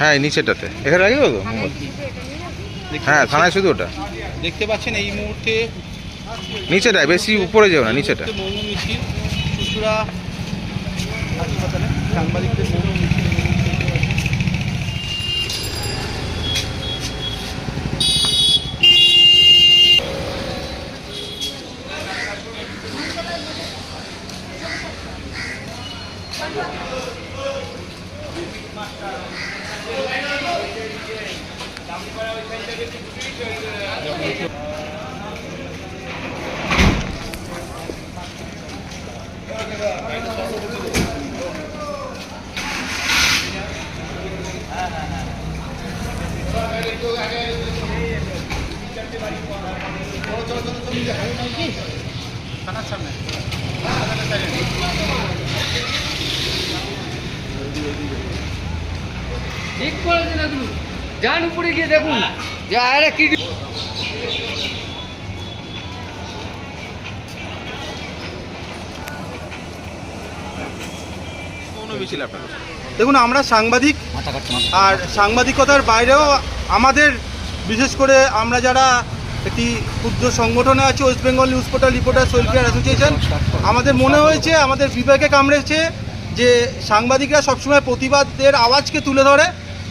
হ্যাঁ নিচেটাতে এখানে লাগিয়ে দেবো? তো হ্যাঁ থানায় শুধু ওটা। দেখতে পাচ্ছেন এই মুহূর্তে নিচেটায় বেশি উপরে যেও না নিচেটা। এই মুহূর্তে মৌন মিছিল চুচুড়া হাসপাতালে সাংবাদিকদের মৌন মিছিল এই মুহূর্তে দেখতে পাচ্ছেন। ঠিক করেছে না তুমি যান গিয়ে দেখুন আরে কি দেখুন আমরা সাংবাদিক আর সাংবাদিকতার বাইরেও আমাদের বিশেষ করে আমরা যারা একটি ক্ষুদ্র সংগঠনে আছে West Bengal news portal reporter welfare association আমাদের মনে হয়েছে আমাদের বিবেকে কামড়েছে যে সাংবাদিকরা সবসময় প্রতিবাদের আওয়াজকে তুলে ধরে।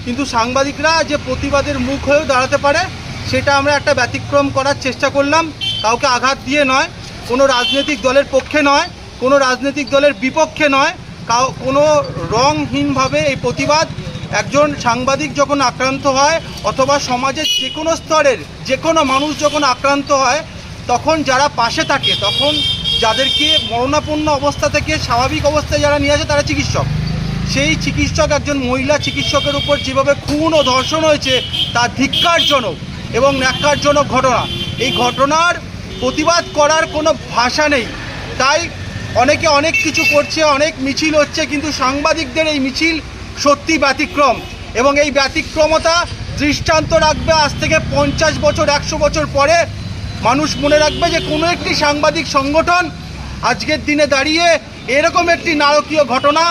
কিন্তু সাংবাদিকরা যে প্রতিবাদের মুখ হয়েও দাঁড়াতে পারে, সেটা আমরা একটা ব্যতিক্রম করার চেষ্টা করলাম। কাউকে আঘাত দিয়ে নয়, কোনো রাজনৈতিক দলের পক্ষে নয়, কোনো রাজনৈতিক দলের বিপক্ষে নয়, কাউ, কোনো রংহীনভাবে এই প্রতিবাদ। একজন সাংবাদিক যখন আক্রান্ত হয়, অথবা সমাজের যে কোনো স্তরের যে কোনো মানুষ যখন আক্রান্ত হয়, তখন যারা পাশে থাকে, তখন যাদেরকে মরণাপন্ন অবস্থা থেকে স্বাভাবিক অবস্থায় যারা নিয়ে আসে, তারা চিকিৎসক। সেই চিকিৎসক একজন মহিলা চিকিৎসকের উপর যেভাবে খুন ও ধর্ষণ হয়েছে, তা ধিক্কারজনক এবং ন্যাক্কারজনক ঘটনা। এই ঘটনার প্রতিবাদ করার কোনো ভাষা নেই। তাই অনেকে অনেক কিছু করছে, অনেক মিছিল হচ্ছে, কিন্তু সাংবাদিকদের এই মিছিল সত্যি ব্যতিক্রম এবং এই ব্যতিক্রমতা দৃষ্টান্ত রাখবে আজ থেকে পঞ্চাশ বছর, একশো বছর পরে। মানুষ মনে রাখবে যে কোনো একটি সাংবাদিক সংগঠন আজকের দিনে দাঁড়িয়ে এরকম একটি নারকীয় ঘটনা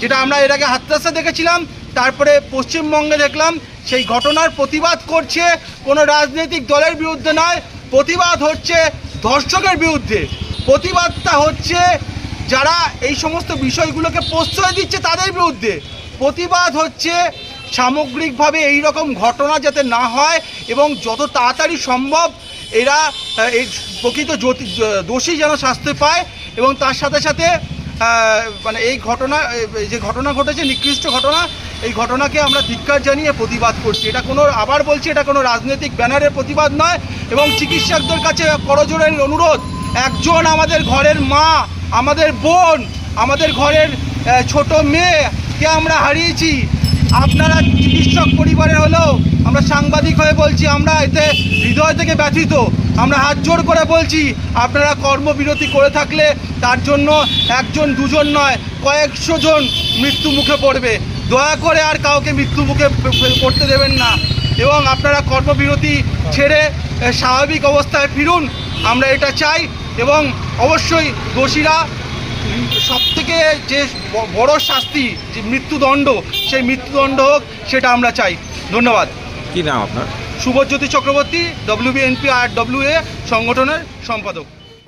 যেটা আমরা এর আগে হাতরাসে দেখেছিলাম, তারপরে পশ্চিমবঙ্গে দেখলাম, সেই ঘটনার প্রতিবাদ করছে কোনো রাজনৈতিক দলের বিরুদ্ধে নয়, প্রতিবাদ হচ্ছে ধর্ষকের বিরুদ্ধে। প্রতিবাদটা হচ্ছে যারা এই সমস্ত বিষয়গুলোকে প্রশ্রয় দিচ্ছে তাদের বিরুদ্ধে। প্রতিবাদ হচ্ছে সামগ্রিকভাবে এই রকম ঘটনা যাতে না হয় এবং যত তাড়াতাড়ি সম্ভব এরা এই প্রকৃত দোষী যেন শাস্তি পায় এবং তার সাথে সাথে মানে এই ঘটনা যে ঘটনা ঘটেছে, নিকৃষ্ট ঘটনা, এই ঘটনাকে আমরা ধিক্কার জানিয়ে প্রতিবাদ করছি। এটা কোনো, আবার বলছি, এটা কোনো রাজনৈতিক ব্যানারের প্রতিবাদ নয় এবং চিকিৎসকদের কাছে করজোরের অনুরোধ। একজন আমাদের ঘরের মা, আমাদের বোন, আমাদের ঘরের ছোট মেয়েকে আমরা হারিয়েছি। আপনারা চিকিৎসক পরিবারের হলেও আমরা সাংবাদিক হয়ে বলছি, আমরা এতে হৃদয় থেকে ব্যথিত। আমরা হাত জোর করে বলছি, আপনারা কর্মবিরতি করে থাকলে তার জন্য একজন, দুজন নয়, কয়েকশো জন মৃত্যু মুখে পড়বে। দয়া করে আর কাউকে মৃত্যু মুখে পড়তে দেবেন না। এবং আপনারা কর্মবিরতি ছেড়ে স্বাভাবিক অবস্থায় ফিরুন, আমরা এটা চাই। এবং অবশ্যই দোষীরা সব থেকে যে বড় শাস্তি, যে মৃত্যুদণ্ড, সেই মৃত্যুদণ্ড হোক, সেটা আমরা চাই। ধন্যবাদ। কি নাম আপনার? শুভজ্যোতি চক্রবর্তী ডব্লিউবিএনপি আর ডব্লিউ এ সংগঠনের সম্পাদক।